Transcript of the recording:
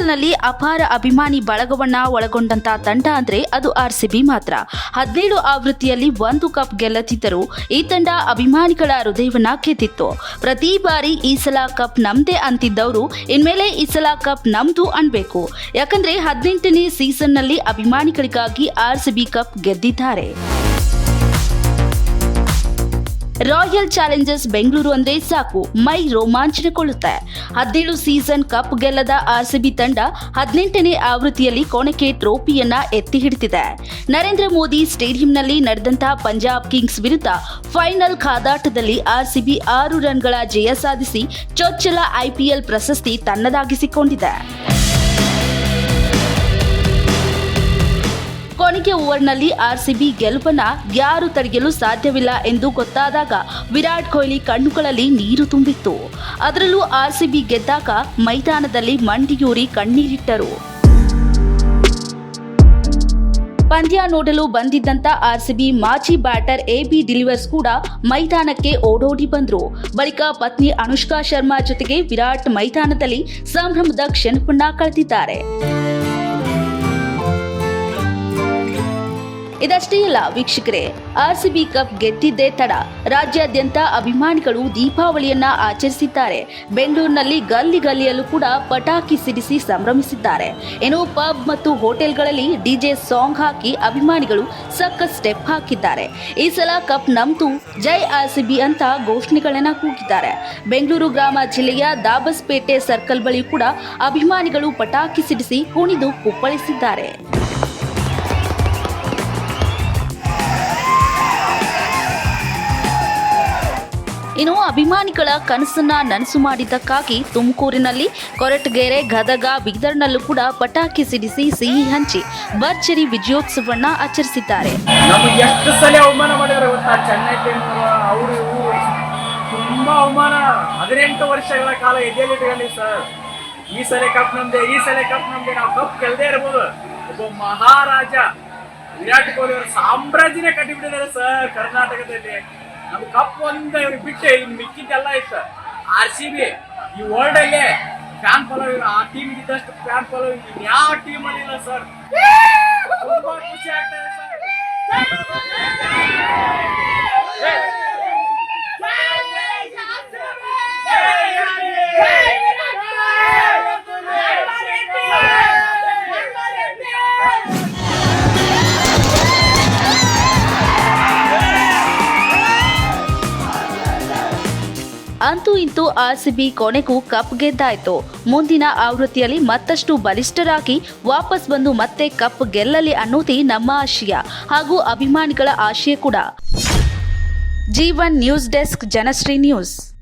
ನಲ್ಲಿ ಅಪಾರ ಅಭಿಮಾನಿ ಬಳಗವನ್ನ ಒಳಗೊಂಡಂತ ತಂಡ ಅಂದ್ರೆ ಅದು ಆರ್ಸಿಬಿ ಮಾತ್ರ. ಹದಿನೇಳು ಆವೃತ್ತಿಯಲ್ಲಿ ಒಂದು ಕಪ್ ಗೆಲ್ಲದಿದ್ದರೂ ಈ ತಂಡ ಅಭಿಮಾನಿಗಳ ಹೃದಯವನ್ನ ಕೆತ್ತಿತ್ತು. ಪ್ರತಿ ಬಾರಿ ಈ ಸಲ ಕಪ್ ನಮ್ದೇ ಅಂತಿದ್ದವರು, ಇನ್ಮೇಲೆ ಈ ಸಲ ಕಪ್ ನಮ್ದು ಅನ್ಬೇಕು. ಯಾಕಂದ್ರೆ ಹದಿನೆಂಟನೇ ಸೀಸನ್ನಲ್ಲಿ ಅಭಿಮಾನಿಗಳಿಗಾಗಿ ಆರ್ಸಿಬಿ ಕಪ್ ಗೆದ್ದಿದ್ದಾರೆ. ರಾಯಲ್ ಚಾಲೆಂಜರ್ಸ್ ಬೆಂಗಳೂರು ಅಂದ್ರೆ ಸಾಕು. ಮೈ ರೋಮಾಂಚನಗೊಳ್ಳುತ್ತೆ. ಹದಿನೇಳು ಸೀಸನ್ ಕಪ್ ಗೆಲ್ಲದ ಆರ್ಸಿಬಿ ತಂಡ ಹದಿನೆಂಟನೇ ಆವೃತ್ತಿಯಲ್ಲಿ ಕೋಣಕ್ಕೆ ಟ್ರೋಫಿಯನ್ನ ಎತ್ತಿ ಹಿಡಿದಿದೆ. ನರೇಂದ್ರ ಮೋದಿ ಸ್ಟೇಡಿಯಂನಲ್ಲಿ ನಡೆದಂತಹ ಪಂಜಾಬ್ ಕಿಂಗ್ಸ್ ವಿರುದ್ಧ ಫೈನಲ್ ಕಾದಾಟದಲ್ಲಿ ಆರ್ಸಿಬಿ ಆರು ರನ್ಗಳ ಜಯ ಸಾಧಿಸಿ ಚೊಚ್ಚಲ ಐಪಿಎಲ್ ಪ್ರಶಸ್ತಿ ತನ್ನದಾಗಿಸಿಕೊಂಡಿದೆ. ಕೊನೆಗೆ ಓವರ್ನಲ್ಲಿ ಆರ್ಸಿಬಿ ಗೆಲುವನ್ನ ಯಾರು ತಡೆಯಲು ಸಾಧ್ಯವಿಲ್ಲ ಎಂದು ಗೊತ್ತಾದಾಗ ವಿರಾಟ್ ಕೊಹ್ಲಿ ಕಣ್ಣುಗಳಲ್ಲಿ ನೀರು ತುಂಬಿತ್ತು. ಅದರಲ್ಲೂ ಆರ್ಸಿಬಿ ಗೆದ್ದಾಗ ಮೈದಾನದಲ್ಲಿ ಮಂಡಿಯೂರಿ ಕಣ್ಣೀರಿಟ್ಟರು. ಪಂದ್ಯ ನೋಡಲು ಬಂದಿದ್ದಂತ ಆರ್ಸಿಬಿ ಮಾಜಿ ಬ್ಯಾಟರ್ ಎಬಿ ಡಿಲಿವರ್ಸ್ ಕೂಡ ಮೈದಾನಕ್ಕೆ ಓಡೋಡಿ ಬಂದ್ರು. ಬಳಿಕ ಪತ್ನಿ ಅನುಷ್ಕಾ ಶರ್ಮಾ ಜೊತೆಗೆ ವಿರಾಟ್ ಮೈದಾನದಲ್ಲಿ ಸಂಭ್ರಮದ ಕ್ಷಣವನ್ನ ಕಳೆದಿದ್ದಾರೆ. ಇದಷ್ಟೇ ಅಲ್ಲ ವೀಕ್ಷಕರೇ, ಆರ್ಸಿಬಿ ಕಪ್ ಗೆದ್ದಿದ್ದೇ ತಡ. ರಾಜ್ಯಾದ್ಯಂತ ಅಭಿಮಾನಿಗಳು ದೀಪಾವಳಿಯನ್ನ ಆಚರಿಸಿದ್ದಾರೆ. ಬೆಂಗಳೂರಿನಲ್ಲಿ ಗಲ್ಲಿ ಗಲ್ಲಿಯಲ್ಲೂ ಕೂಡ ಪಟಾಕಿ ಸಿಡಿಸಿ ಸಂಭ್ರಮಿಸಿದ್ದಾರೆ. ಇನ್ನು ಪಬ್ ಮತ್ತು ಹೋಟೆಲ್ಗಳಲ್ಲಿ ಡಿಜೆ ಸಾಂಗ್ ಹಾಕಿ ಅಭಿಮಾನಿಗಳು ಸಕ್ಕ ಸ್ಟೆಪ್ ಹಾಕಿದ್ದಾರೆ. ಈ ಸಲ ಕಪ್ ನಮ್ದು ಜೈ ಆರ್ಸಿಬಿ ಅಂತ ಘೋಷಣೆಗಳನ್ನ ಕೂಗಿದ್ದಾರೆ. ಬೆಂಗಳೂರು ಗ್ರಾಮ ಜಿಲ್ಲೆಯ ದಾಬಸ್ಪೇಟೆ ಸರ್ಕಲ್ ಬಳಿ ಕೂಡ ಅಭಿಮಾನಿಗಳು ಪಟಾಕಿ ಸಿಡಿಸಿ ಕುಣಿದು ಕುಪ್ಪಳಿಸಿದ್ದಾರೆ. ಇನ್ನು ಅಭಿಮಾನಿಗಳ ಕನಸನ್ನ ನನಸು ಮಾಡಿದ್ದಕ್ಕಾಗಿ ತುಮಕೂರಿನಲ್ಲಿ ಕೊರಟಗೆರೆ, ಗದಗ, ಬೀದರ್ನಲ್ಲೂ ಕೂಡ ಪಟಾಕಿ ಸಿಡಿಸಿ ಸಿಹಿ ಹಂಚಿ ಭರ್ಜರಿ ವಿಜಯೋತ್ಸವನ್ನ ಆಚರಿಸಿದ್ದಾರೆ. ತುಂಬಾ ಅವಮಾನ. ಹದಿನೆಂಟು ವರ್ಷಗಳ ಕಾಲ ಎದೆಯಲ್ಲಿಟ್ಕೊಂಡು ಸರ್. ಈ ಸಲ ಕಪ್ ನಮ್ದೆ, ಈ ಸಲ ಕಪ್ ನಮ್ದೆ. ನಾವು ಕಪ್ ಗೆಲ್ದೇ ಇರ್ಬೋದು. ಒಬ್ಬ ಮಹಾರಾಜ ವಿರಾಟ್ ಕೊಹ್ಲಿ ಅವರ ಸಾಮ್ರಾಜ್ಯನೇ ಕಟ್ಟಿಬಿಟ್ಟಿದ್ದಾರೆ ಸರ್ ಕರ್ನಾಟಕದಲ್ಲಿ. ನಮ್ ಕಪ್ ಒಂದ ಇವ್ರಿಗೆ ಬಿಟ್ಟೆ ಇನ್ ಮಿಕ್ಕಿದ್ದೆಲ್ಲ ಇತ್ತು ಆರ್ ಸಿ ಬಿ ಈ ವರ್ಲ್ಡ್ ಅಲ್ಲಿ ಫ್ಯಾನ್ ಫಾಲೋವಿಂಗ್ ಆ ಟೀಮ್ ಇದ್ದಷ್ಟು ಫ್ಯಾನ್ ಫಾಲೋವಿಂಗ್ ಯಾವ ಟೀಮ್ ಅಲ್ಲಿ ಇಲ್ಲ ಸರ್ ತುಂಬಾ ಖುಷಿ ಆಗ್ತದೆ ಸರ್ ಅಂತೂ ಇಂತೂ ಆರ್ಸಿಬಿ ಕೊನೆಗೂ ಕಪ್ ಗೆದ್ದಾಯಿತು. ಮುಂದಿನ ಆವೃತ್ತಿಯಲ್ಲಿ ಮತ್ತಷ್ಟು ಬಲಿಷ್ಠರಾಗಿ ವಾಪಸ್ ಬಂದು ಮತ್ತೆ ಕಪ್ ಗೆಲ್ಲಲಿ ಅನ್ನೋದೇ ನಮ್ಮ ಆಶಯ ಹಾಗೂ ಅಭಿಮಾನಿಗಳ ಆಶಯ ಕೂಡ. Jeevan news desk, Janashree news.